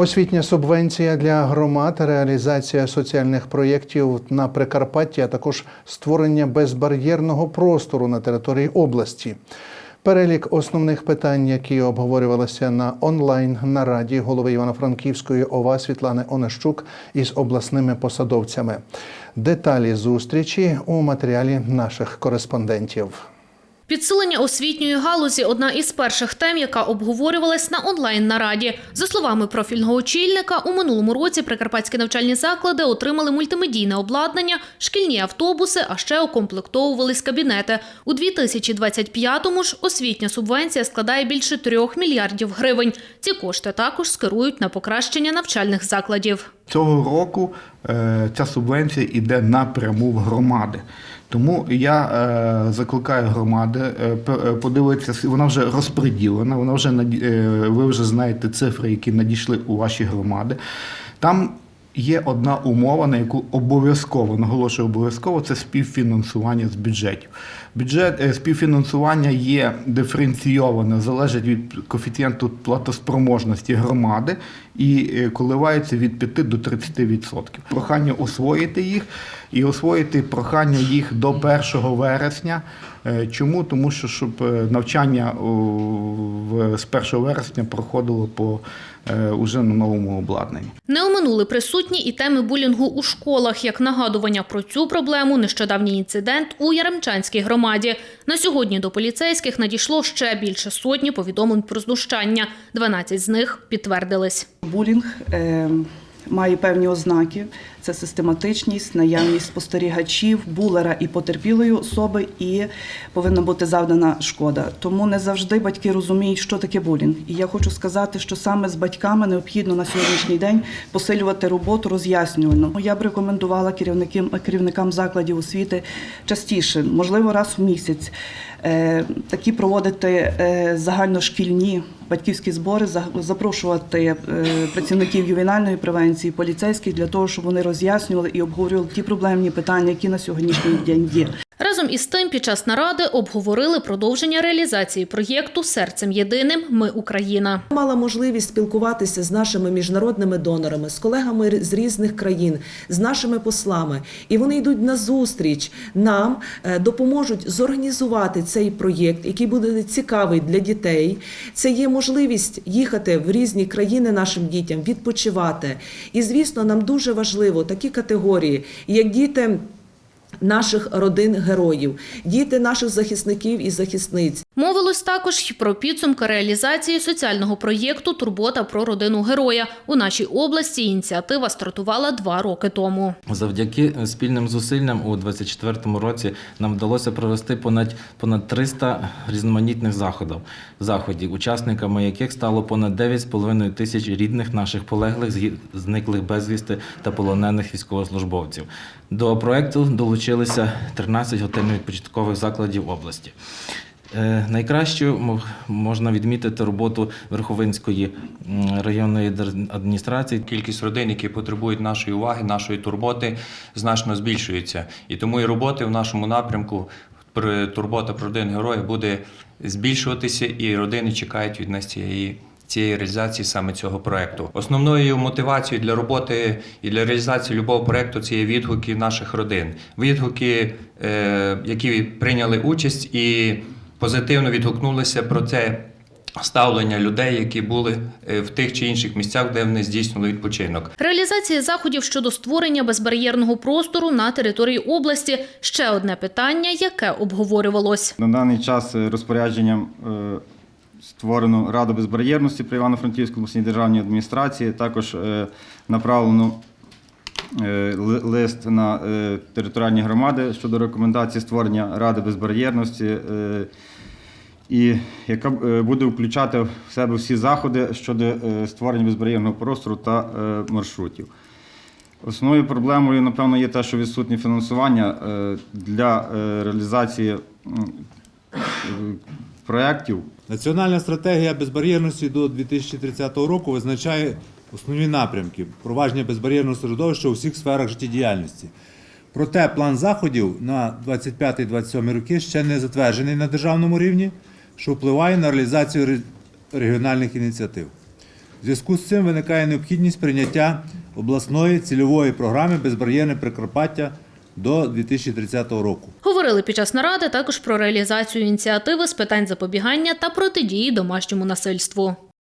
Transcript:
Освітня субвенція для громад, реалізація соціальних проєктів на Прикарпатті, а також створення безбар'єрного простору на території області. Перелік основних питань, які обговорювалися на онлайн нараді голови Івано-Франківської ОВА Світлани Онищук із обласними посадовцями. Деталі зустрічі у матеріалі наших кореспондентів. Підсилення освітньої галузі одна із перших тем, яка обговорювалась на онлайн-нараді. За словами профільного очільника, у минулому році прикарпатські навчальні заклади отримали мультимедійне обладнання, шкільні автобуси, а ще укомплектовувались кабінети. У 2025-му ж освітня субвенція складає більше трьох мільярдів гривень. Ці кошти також скерують на покращення навчальних закладів. Цього року е, ця субвенція йде напряму в громади. Тому я е, закликаю громади е, подивитися, вона вже розподілена, вона вже ви вже знаєте цифри, які надійшли у ваші громади. Там є одна умова, на яку обов'язково наголошую обов'язково, це співфінансування з бюджетів. Бюджет е, співфінансування є диференційоване, залежить від коефіцієнту платоспроможності громади і е, коливається від 5 до 30%. Прохання освоїти їх і освоїти прохання їх до 1 вересня. Е, Чому? Тому що щоб навчання з 1 вересня проходило по уже на новому обладнанні. Не оминули присутні і теми булінгу у школах. Як нагадування про цю проблему, нещодавній інцидент у Яремчанській громаді. На сьогодні до поліцейських надійшло ще більше сотні повідомлень про знущання. 12 з них підтвердились. Булінг е, має певні ознаки: це систематичність, наявність спостерігачів, булера і потерпілої особи, і повинна бути завдана шкода. Тому не завжди батьки розуміють, що таке булінг. І я хочу сказати, що саме з батьками необхідно на сьогоднішній день посилювати роботу роз'яснювальну. Я б рекомендувала керівникам, керівникам закладів освіти частіше, можливо, раз в місяць. е, Такі проводити е, загальношкільні батьківські збори, запрошувати е, працівників ювенальної превенції, поліцейських для того, щоб вони роз'яснювали і обговорювали ті проблемні питання, які на сьогоднішній день є. Разом із тим, під час наради обговорили продовження реалізації проєкту Серцем єдиним Ми Україна. Мала можливість спілкуватися з нашими міжнародними донорами, з колегами з різних країн, з нашими послами, і вони йдуть на зустріч нам, е, допоможуть зорганізувати цей проєкт, який буде цікавий для дітей. Це є можливість їхати в різні країни нашим дітям, відпочивати. І звісно, нам дуже важливо такі категорії, як діти. Наших родин героїв, діти наших захисників і захисниць, Мовилось також й про підсумки реалізації соціального проєкту Турбота про родину героя. У нашій області ініціатива стартувала два роки тому. Завдяки спільним зусиллям у 2024 році нам вдалося провести понад понад 300 різноманітних заходів, заходів, учасниками яких стало понад 9,5 тисяч рідних наших полеглих, зниклих безвісти та полонених військовослужбовців. До проекту долучилися 13 готельно-відпочинкових закладів області. Е, Найкращою мо- можна відмітити роботу Верховинської районної адміністрації. Кількість родин, які потребують нашої уваги, нашої турботи, значно збільшується. І тому і роботи в нашому напрямку турбота про родин героя буде збільшуватися, і родини чекають від нас цієї. Цієї реалізації саме цього проекту. Основною мотивацією для роботи і для реалізації любого проекту це є відгуки наших родин. Відгуки, е, які прийняли участь і позитивно відгукнулися про те ставлення людей, які були е, в тих чи інших місцях, де вони здійснили відпочинок. Реалізація заходів щодо створення безбар'єрного простору на території області ще одне питання, яке обговорювалось. На даний час е, розпорядженням е, створено Раду безбар'єрності при Івано-Франківській обласній державній адміністрації. Також направлено лист на е, територіальні громади щодо рекомендації створення Ради безбар'єрності, е, і яка е, буде включати в себе всі заходи щодо е, створення безбар'єрного простору та е, маршрутів. Основною проблемою, напевно, є те, що відсутнє фінансування е, для е, реалізації е, проєктів. Національна стратегія безбар'єрності до 2030 року визначає основні напрямки впровадження безбар'єрного середовища у всіх сферах життєдіяльності. Проте план заходів на 25-27 роки ще не затверджений на державному рівні, що впливає на реалізацію регіональних ініціатив. В зв'язку з цим виникає необхідність прийняття обласної цільової програми Безбар'єрне Прикарпаття до 2030 року. Говорили під час наради також про реалізацію ініціативи з питань запобігання та протидії домашньому насильству.